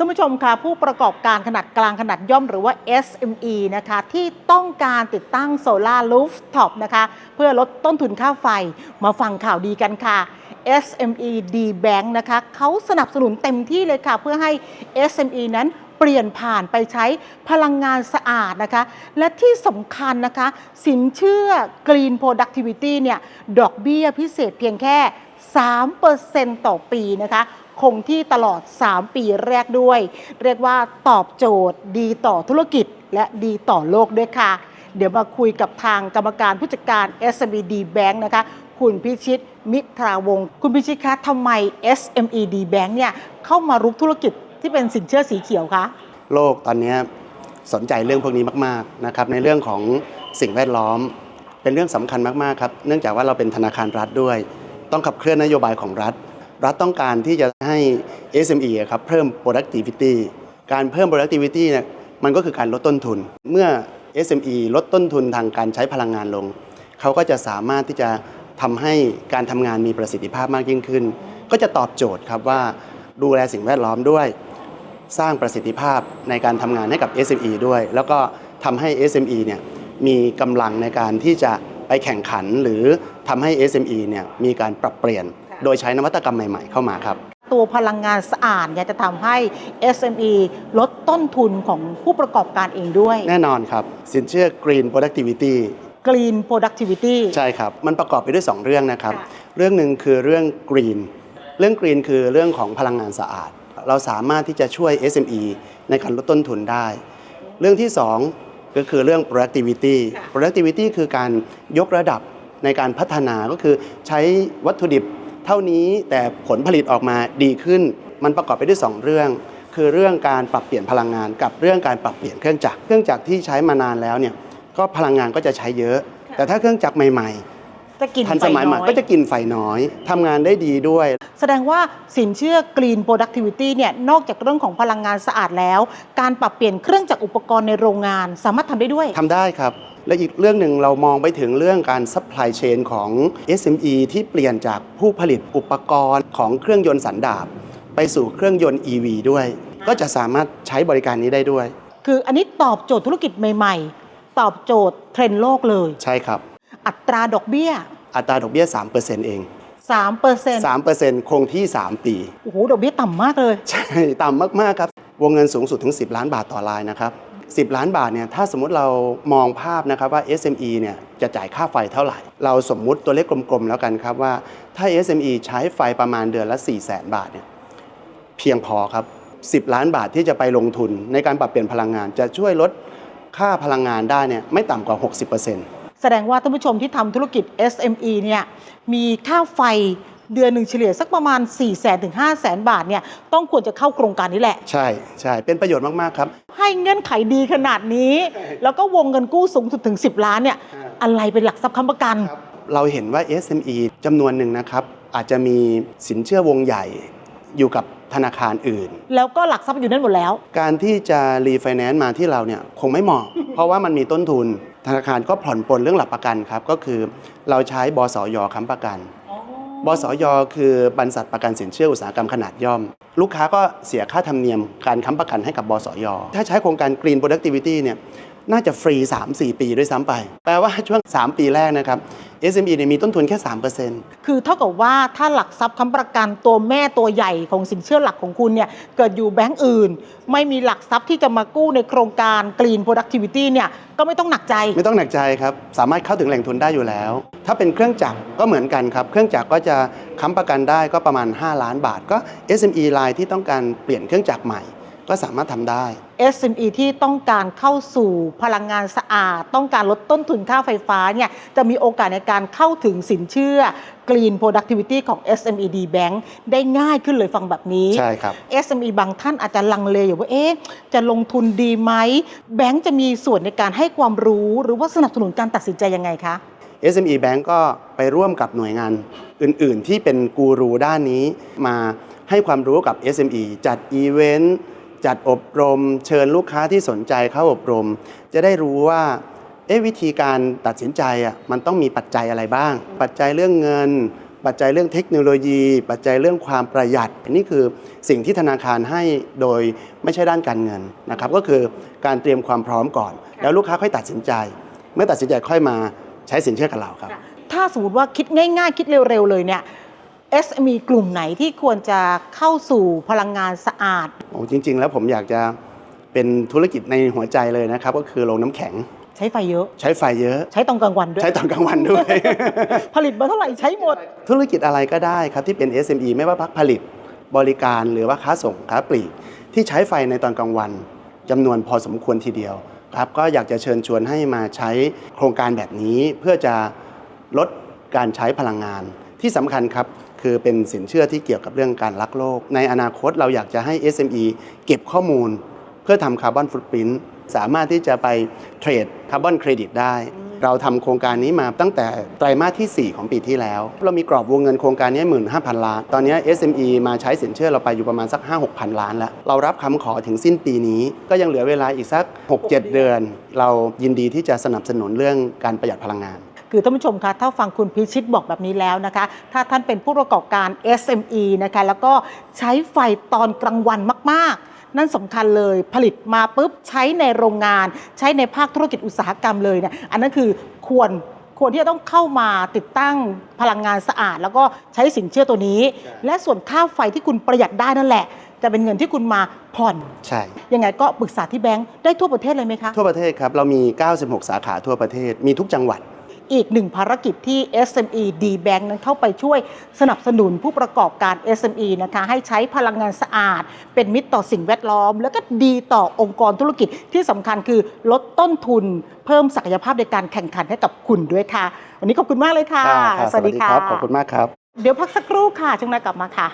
ท่านผู้ชมคะผู้ประกอบการขนาดกลางขนาดย่อมหรือว่า SME นะคะที่ต้องการติดตั้งโซลารูฟท็อปนะคะเพื่อลดต้นทุนค่าไฟมาฟังข่าวดีกันค่ะ SME D Bank นะคะเขาสนับสนุนเต็มที่เลยค่ะ เพื่อให้ SME นั้นเปลี่ยนผ่านไปใช้พลังงานสะอาดนะคะ และที่สำคัญนะคะ สินเชื่อ Green Productivity เนี่ยดอกเบี้ยพิเศษเพียงแค่ 3%ต่อปีนะคะคงที่ตลอด 3 ปีแรกด้วย เรียกว่าตอบโจทย์ดีต่อธุรกิจและดีต่อโลกด้วยค่ะ เดี๋ยวมาคุยกับทางกรรมการผู้จัดการ SMED Bank นะคะ คุณพิชิตมิตราวงศ์คุณพิชิตคะทำไม SMED Bank เนี่ยเข้ามารุกธุรกิจที่เป็นสินเชื่อสีเขียวคะโลกตอนนี้สนใจเรื่องพวกนี้มากๆนะครับในเรื่องของสิ่งแวดล้อม เป็นเรื่องสำคัญมากๆครับเนื่องจากว่าเราเป็นธนาคารรัฐด้วย ต้องขับเคลื่อนนโยบายของรัฐ รัฐต้องการที่จะให้ SME อะครับเพิ่ม productivity การเพิ่ม productivity เนี่ยมันก็คือการลดต้นทุน เมื่อ SME ลดต้นทุนทางการใช้พลังงานลง เขาก็จะสามารถที่จะทำให้การทำงานมีประสิทธิภาพมากยิ่งขึ้น ก็จะตอบโจทย์ครับว่าดูแลสิ่งแวดล้อมด้วย สร้างประสิทธิภาพในการทำงานให้กับ SME ด้วย แล้วก็ทำให้ SME เนี่ยมีกำลังในการที่จะ ไปแข่งขันหรือทำให้ SME เนี่ยมีการปรับเปลี่ยน โดยใช้นวัตกรรมใหม่ๆเข้ามาครับตัวพลังงานสะอาดเนี่ยจะทำให้ SME ลดต้นทุนของผู้ประกอบการเองด้วย แน่นอนครับ สินเชื่อ Green Productivity Green Productivity ใช่ครับ มันประกอบไปด้วย 2 เรื่องนะครับค่ะเรื่องหนึ่งคือเรื่อง Green เรื่อง Green คือเรื่องของพลังงานสะอาด เราสามารถที่จะช่วย SME ในการลดต้นทุนได้ เรื่องที่ 2 ก็คือเรื่อง productivity productivity คือการยกระดับในการพัฒนาก็คือใช้วัตถุดิบเท่านี้แต่ผลผลิตออกมาดีขึ้น มันประกอบไปด้วย 2 เรื่อง คือเรื่องการปรับเปลี่ยนพลังงานกับเรื่องการปรับเปลี่ยนเครื่องจักรเครื่องจักรที่ใช้มานานแล้วเนี่ยก็พลังงานก็จะใช้เยอะ แต่ถ้าเครื่องจักรใหม่ จะกินๆทันไฟสมัยใหม่น้อยก็จะกินไฟน้อยทำงานได้ดีด้วย แสดงว่าสินเชื่อ Green Productivity เนี่ยนอกจากเรื่องของพลังงานสะอาดแล้ว การปรับเปลี่ยนเครื่องจักรอุปกรณ์ในโรงงานสามารถทำได้ด้วย ทำได้ครับ และอีกเรื่องหนึ่งเรามองไปถึงเรื่องการ supply chain ของ SME ที่เปลี่ยนจากผู้ผลิตอุปกรณ์ของเครื่องยนต์สันดาปไปสู่เครื่องยนต์ EV ด้วย ก็จะสามารถใช้บริการนี้ได้ด้วย คืออันนี้ตอบโจทย์ธุรกิจใหม่ ๆ ตอบโจทย์เทรนด์โลกเลย ใช่ครับ อัตราดอกเบี้ย อัตราดอกเบี้ย 3%เอง3% 3%คงที่ 3 ปี โอ้โห ดอกเบี้ยต่ำมากเลย ใช่ ต่ำมาก ๆ ครับ วงเงินสูงสุดถึง 10 ล้านบาทต่อรายนะครับ10 ล้านบาทเนี่ยถ้าสมมุติเรามองภาพนะครับว่า SME เนี่ยจะจ่ายค่าไฟเท่าไหร่ เราสมมุติตัวเลขกลมๆ แล้วกันครับว่าถ้า SME ใช้ไฟประมาณเดือนละ 4 0 0 0 0 0 บาทเนี่ยเพียงพอครับ 10 ล้านบาทที่จะไปลงทุนในการปรับเปลี่ยนพลังงาน จะช่วยลดค่าพลังงานได้เนี่ยไม่ต่ำกว่า 60% แสดงว่าท่านผู้ชมที่ทำธุรกิจ SME เนี่ยมีค่าไฟเดือนหนึ่งเฉลี่ยสักประมาณ 4 0 0 0 0ถึง5 0 0 0 0 0บาทเนี่ยต้องควรจะเข้าโครงการนี้แหละ ใช่ใช่เป็นประโยชน์มาก ๆ ครับ ให้เงื่อนไขดีขนาดนี้ แล้วก็วงเงินกู้สูงสุดถึง 10 ล้านเนี่ยอ่าอะไรเป็นหลักทรัพย์ค้ำประกัน เราเห็นว่า SME จำนวนหนึ่งนะครับ อาจจะมีสินเชื่อวงใหญ่อยู่กับธนาคารอื่น แล้วก็หลักทรัพย์อยู่นั่นหมดแล้ว การที่จะรีไฟแนนซ์มาที่เราเนี่ยคงไม่เหมาะ เพราะว่ามันมีต้นทุน ธนาคารก็ผ่อนปลนเรื่องหลักประกันครับ ก็คือเราใช้บสยค้ำประกันบสยคือบริษัทประกันสินเชื่ออุตสาหกรรมขนาดย่อม ลูกค้าก็เสียค่าธรรมเนียมการค้ำประกันให้กับบสยถ้าใช้โครงการ Green Productivity เนี่ย น่าจะฟรี 3-4 ปีด้วยซ้ำไป แปลว่าช่วง 3 ปีแรกนะครับ SME เนี่ยมีต้นทุนแค่ 3%คือเท่ากับว่าถ้าหลักทรัพย์ค้ำประกันตัวแม่ตัวใหญ่ของสินเชื่อหลักของคุณเนี่ยเกิดอยู่แบงก์อื่น ไม่มีหลักทรัพย์ที่จะมากู้ในโครงการ Green Productivity เนี่ยก็ไม่ต้องหนักใจ ไม่ต้องหนักใจครับ สามารถเข้าถึงแหล่งทุนได้อยู่แล้ว ถ้าเป็นเครื่องจักรก็เหมือนกันครับ เครื่องจักรก็จะค้ำประกันได้ก็ประมาณ 5 ล้านบาท ก็ SME รายที่ต้องการเปลี่ยนเครื่องจักรใหม่ ก็สามารถทำได้ SME ที่ต้องการเข้าสู่พลังงานสะอาด ต้องการลดต้นทุนค่าไฟฟ้าเนี่ยจะมีโอกาสในการเข้าถึงสินเชื่อ Green Productivity ของ SME D Bank ได้ง่ายขึ้นเลยฟังแบบนี้ ใช่ครับ SME บางท่านอาจจะลังเลอยู่ว่าเอ๊ะจะลงทุนดีไหมแบงก์จะมีส่วนในการให้ความรู้หรือว่าสนับสนุนการตัดสินใจยังไงคะ SME Bank ก็ไปร่วมกับหน่วยงานอื่น ๆ ที่เป็นกูรูด้านนี้มาให้ความรู้กับ SME จัดอีเวนต์ จัดอบรม เชิญลูกค้าที่สนใจเข้าอบรม จะได้รู้ว่าเอ๊ะวิธีการตัดสินใจอะมันต้องมีปัจจัยอะไรบ้าง ปัจจัยเรื่องเงิน ปัจจัยเรื่องเทคโนโลยี ปัจจัยเรื่องความประหยัดนี่คือสิ่งที่ธนาคารให้โดยไม่ใช่ด้านการเงินนะครับก็คือการเตรียมความพร้อมก่อน แล้วลูกค้าค่อยตัดสินใจ เมื่อตัดสินใจค่อยมาใช้สินเชื่อกับเราครับ ถ้าสมมติว่าคิดง่าย ๆ คิดเร็วๆเลยเนี่ย SME กลุ่มไหนที่ควรจะเข้าสู่พลังงานสะอาด โอ้จริง ๆ แล้วผมอยากจะเป็นธุรกิจในหัวใจเลยนะครับ ก็คือโรงน้ำแข็ง ใช้ไฟเยอะ ใช้ไฟเยอะ ใช้ตอนกลางวันด้วย ใช้ตอนกลางวันด้วย ผลิตมาเท่าไหร่ใช้หมด ธุรกิจอะไรก็ได้ครับที่เป็น SME ไม่ว่าพักผลิตบริการหรือว่าค้าส่งค้าปลีก ที่ใช้ไฟในตอนกลางวันจำนวนพอสมควรทีเดียวครับก็อยากจะเชิญชวนให้มาใช้โครงการแบบนี้เพื่อจะลดการใช้พลังงานที่สำคัญครับ คือเป็นสินเชื่อที่เกี่ยวกับเรื่องการรักโลก ในอนาคตเราอยากจะให้ SME เก็บข้อมูล เพื่อทำคาร์บอนฟุตปรินต์สามารถที่จะไปเทรดคาร์บอนเครดิตได้ เราทำโครงการนี้มาตั้งแต่ไตรมาสที่ 4 ของปีที่แล้ว เรามีกรอบวงเงินโครงการนี้ 15,000 ล้าน ตอนนี้ SME มาใช้สินเชื่อเราไปอยู่ประมาณสัก 5-6,000ล้านแล้ว เรารับคำขอถึงสิ้นปีนี้ ก็ยังเหลือเวลาอีกสัก 6-7 เดือน เรายินดีที่จะสนับสนุนเรื่องการประหยัดพลังงาน คือท่านผู้ชมคะถ้าฟังคุณพิชิตบอกแบบนี้แล้วนะคะ ถ้าท่านเป็นผู้ประกอบการ SME นะคะแล้วก็ใช้ไฟตอนกลางวันมาก ๆนั่นสำคัญเลยผลิตมาปุ๊บใช้ในโรงงาน ใช้ในภาคธุรกิจอุตสาหกรรมเลยเนี่ยอันนั้นคือควรควรที่จะต้องเข้ามาติดตั้งพลังงานสะอาด แล้วก็ใช้สินเชื่อตัวนี้ และส่วนค่าไฟที่คุณประหยัดได้นั่นแหละ จะเป็นเงินที่คุณมาผ่อนใช่ยังไงก็ปรึกษาที่แบงค์ได้ทั่วประเทศเลยไหมคะ ทั่วประเทศครับ เรามี 96 สาขาทั่วประเทศมีทุกจังหวัด อีกหนึ่งภารกิจที่ SME D Bank นั้นเข้าไปช่วยสนับสนุนผู้ประกอบการ SME นะคะให้ใช้พลังงานสะอาด เป็นมิตรต่อสิ่งแวดล้อม แล้วก็ดีต่อองค์กรธุรกิจที่สำคัญคือลดต้นทุน เพิ่มศักยภาพในการแข่งขันให้กับคุณด้วยค่ะ วันนี้ขอบคุณมากเลยค่ะครับสวัสดีครับขอบคุณมากครับ เดี๋ยวพักสักครู่ค่ะ ช่วงหน้ากลับมาค่ะ